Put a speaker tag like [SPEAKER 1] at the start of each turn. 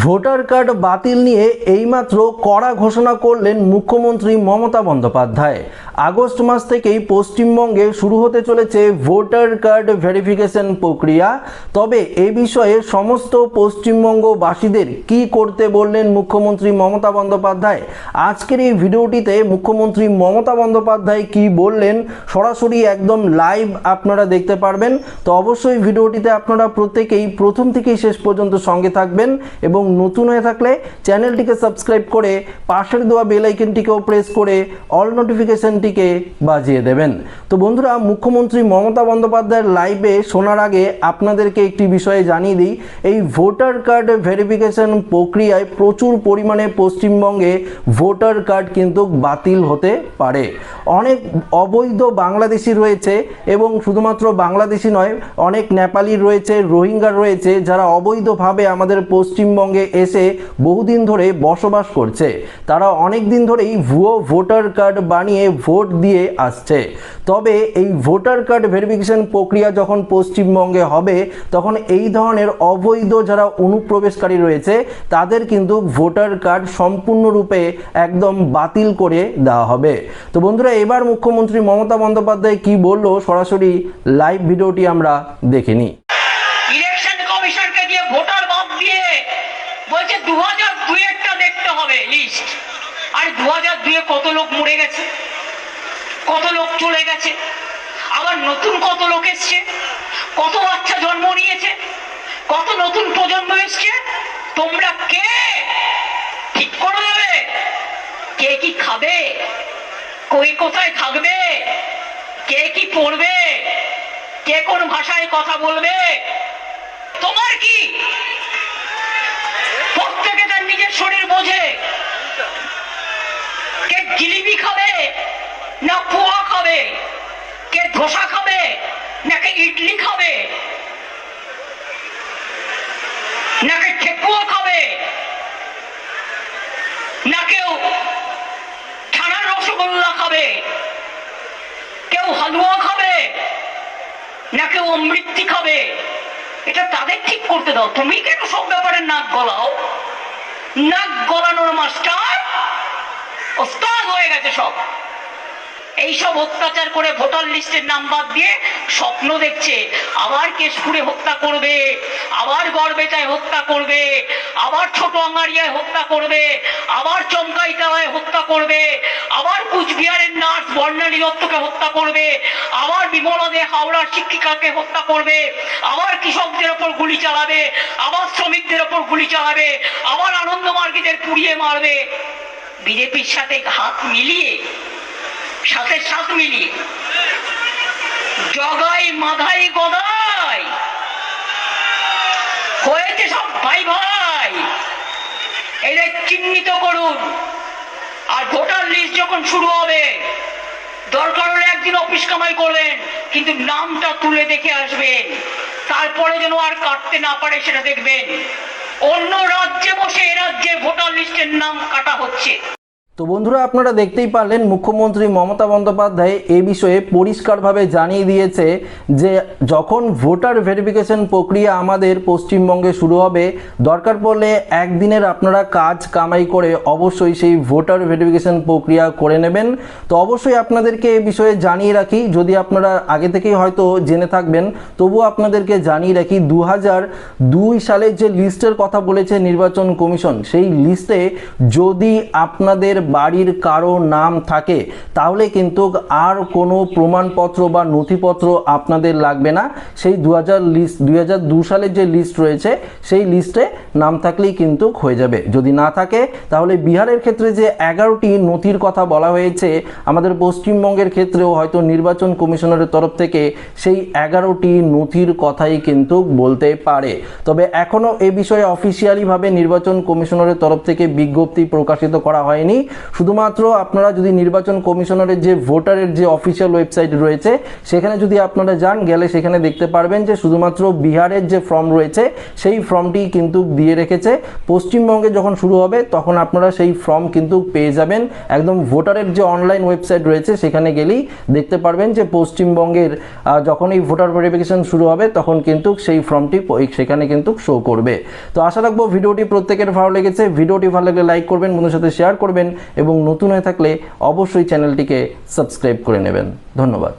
[SPEAKER 1] Voter card বাতিল নিয়ে এইমাত্র কড়া ঘোষণা করলেন মুখ্যমন্ত্রী মমতা বন্দ্যোপাধ্যায়। আগস্ট মাস থেকেই পশ্চিমবঙ্গে শুরু হতে চলেছে ভোটার কার্ড ভেরিফিকেশন প্রক্রিয়া। তবে এ বিষয়ে সমস্ত পশ্চিমবঙ্গবাসীদের কি করতে বললেন মুখ্যমন্ত্রী মমতা বন্দ্যোপাধ্যায়? আজকের এই ভিডিওটিতে মুখ্যমন্ত্রী মমতা বন্দ্যোপাধ্যায় কি বললেন সরাসরি একদম লাইভ আপনারা দেখতে পারবেন। তো অবশ্যই ভিডিওটিতে আপনারা প্রত্যেকেই প্রথম থেকেই শেষ পর্যন্ত সঙ্গে থাকবেন এবং নতুন হয়ে থাকলে চ্যানেলটিকে সাবস্ক্রাইব করে পাশের দেওয়া বেল আইকনটিকেও প্রেস করে অল নোটিফিকেশনটিকে বাজিয়ে দেবেন। তো বন্ধুরা, মুখ্যমন্ত্রী মমতা বন্দ্যোপাধ্যায়ের লাইভে শোনার আগে আপনাদেরকে একটি বিষয়ে জানিয়ে দিই। এই ভোটার কার্ড ভেরিফিকেশন প্রক্রিয়ায় প্রচুর পরিমাণে পশ্চিমবঙ্গে ভোটার কার্ড কিন্তু বাতিল হতে পারে। অনেক অবৈধ বাংলাদেশি রয়েছে এবং শুধুমাত্র বাংলাদেশি নয়, অনেক নেপালি রয়েছে, রোহিঙ্গা রয়েছে, যারা অবৈধভাবে আমাদের পশ্চিমবঙ্গে এসে বহুদিন ধরে বসবাস করছে। তারা অনেক দিন ধরেই ভুয়ো ভোটার কার্ড বানিয়ে ভোট দিয়ে আসছে। তবে এই ভোটার কার্ড ভেরিফিকেশন প্রক্রিয়া যখন পশ্চিমবঙ্গে হবে, তখন এই ধরনের অবৈধ যারা অনুপ্রবেশকারী রয়েছে, তাদের কিন্তু ভোটার কার্ড সম্পূর্ণরূপে একদম বাতিল করে দেওয়া হবে। তো বন্ধুরা, এবার মুখ্যমন্ত্রী মমতা বন্দ্যোপাধ্যায় কি বলল সরাসরি লাইভ ভিডিওটি আমরা দেখে নিই
[SPEAKER 2] ইলেকশন কমিশনকে দিয়ে ভোটার বাদ দিয়ে বলছে দু হাজার দুয়েরটা দেখতে হবে লিস্ট আর দু হাজার দুয়ে কত লোক মরে গেছে? কত লোক চলে গেছে? আবার নতুন কত লোক এসছে? কত বাচ্চা জন্ম নিয়েছে? কত নতুন প্রজন্ম এসছে? তোমরা কে? ঠিক করে দেবে কে কি খাবে? কই কোথায় থাকবে? কে কি পড়বে? কে কোন ভাষায় কথা বলবে? তোমার কি? তার নিজের শরীর বোঝে। কে জিলিপি খাবে, না পোয়া খাবে, কে ধোসা খাবে নাকি ইডলি খাবে নাকি ঠেকুয়া খাবে, না কেউ ছানার রসগোল্লা খাবে, কেউ হালুয়া খাবে, না কেউ অমৃতি খাবে। এটা তাদের ঠিক করতে দাও। তুমি কেন সব ব্যাপারে নাক গলাও? নাক গলানোর মাস্টার। ওস্তাদ হয়ে গেছে সব। এইসব অত্যাচার করে ভোটার লিস্টের নাম বাদ দিয়ে স্বপ্ন দেখছে। আবার কেশপুরে হত্যা করবে, আবার গড়বেতায় হত্যা করবে, আবার ছোট আঙ্গারিয়ায় হত্যা করবে, আবার চমকাইতায় হত্যা করবে, আবার কুচবিহারের নার্স বর্ণালী দত্তকে হত্যা করবে, আবার দে হাওড়ার শিক্ষিকাকে হত্যা করবে, আবার কৃষকদের ওপর গুলি চালাবে, আবার শ্রমিকদের ওপর গুলি চালাবে, আবার আনন্দ মার্গীদের পুড়িয়ে মারবে। বিজেপির সাথে হাত মিলিয়ে, সাথে সাথ মিলিয়ে, জগাই মাধাই গদাই, হয়েছে সব ভাই ভাই। এদের চিহ্নিত করুন। আর ভোটার লিস্ট যখন শুরু হবে দরকার হলে একদিন অফিস কামাই করবেন, কিন্তু নামটা তুলে দেখে আসবেন। তারপরে যেন আর কাটতে না পারে সেটা দেখবেন। অন্য রাজ্যে বসে এ রাজ্যে ভোটার লিস্টের নাম কাটা হচ্ছে।
[SPEAKER 1] তো বন্ধুরা, আপনারা দেখতেই পারলেন মুখ্যমন্ত্রী মমতা বন্দ্যোপাধ্যায় এ বিষয়ে পরিষ্কারভাবে জানিয়ে দিয়েছে যে, যখন ভোটার ভেরিফিকেশন প্রক্রিয়া আমাদের পশ্চিমবঙ্গে শুরু হবে, দরকার পড়লে একদিনের আপনারা কাজ কামাই করে অবশ্যই সেই ভোটার ভেরিফিকেশন প্রক্রিয়া করে নেবেন। তো অবশ্যই আপনাদেরকে এ বিষয়ে জানিয়ে রাখি, যদি আপনারা আগে থেকেই হয়তো জেনে থাকবেন, তবুও আপনাদেরকে জানিয়ে রাখি দু হাজার দুই সালের যে লিস্টের কথা বলেছে নির্বাচন কমিশন, সেই লিস্টে যদি আপনাদের বাড়ির কারও নাম থাকে, তাহলে কিন্তু আর কোনো প্রমাণপত্র বা নথিপত্র আপনাদের লাগবে না। সেই দু হাজার লিস্ট দু সালের যে লিস্ট রয়েছে, সেই লিস্টে নাম থাকলেই কিন্তু হয়ে যাবে। যদি না থাকে, তাহলে বিহারের ক্ষেত্রে যে এগারোটি নথির কথা বলা হয়েছে, আমাদের পশ্চিমবঙ্গের ক্ষেত্রেও হয়তো নির্বাচন কমিশনারের তরফ থেকে সেই এগারোটি নথির কথাই কিন্তু বলতে পারে। তবে এখনও এ বিষয়ে অফিসিয়ালিভাবে নির্বাচন কমিশনারের তরফ থেকে বিজ্ঞপ্তি প্রকাশিত করা হয়নি। শুধুমাত্র আপনারা যদি নির্বাচন কমিশনারের যে ভোটারের যে অফিসিয়াল ওয়েবসাইট রয়েছে, সেখানে যদি আপনারা যান, গেলে সেখানে দেখতে পারবেন যে শুধুমাত্র বিহারের যে ফর্ম রয়েছে, সেই ফর্মটি কিন্তু দিয়ে রেখেছে। পশ্চিমবঙ্গে যখন শুরু হবে, তখন আপনারা সেই ফর্ম কিন্তু পেয়ে যাবেন। একদম ভোটারের যে অনলাইন ওয়েবসাইট রয়েছে, সেখানে গেলেই দেখতে পারবেন যে পশ্চিমবঙ্গের যখন এই ভোটার ভেরিফিকেশন শুরু হবে, তখন কিন্তু সেই ফর্মটি সেখানে কিন্তু শো করবে। তো আশা রাখব ভিডিওটি প্রত্যেকের ভালো লেগেছে। ভিডিওটি ভালো লাগলে লাইক করবেন বন্ধুর সাথে শেয়ার করবেন। এবং নতুন হয়ে থাকলে অবশ্যই চ্যানেলটিকে সাবস্ক্রাইব করে নেবেন। ধন্যবাদ।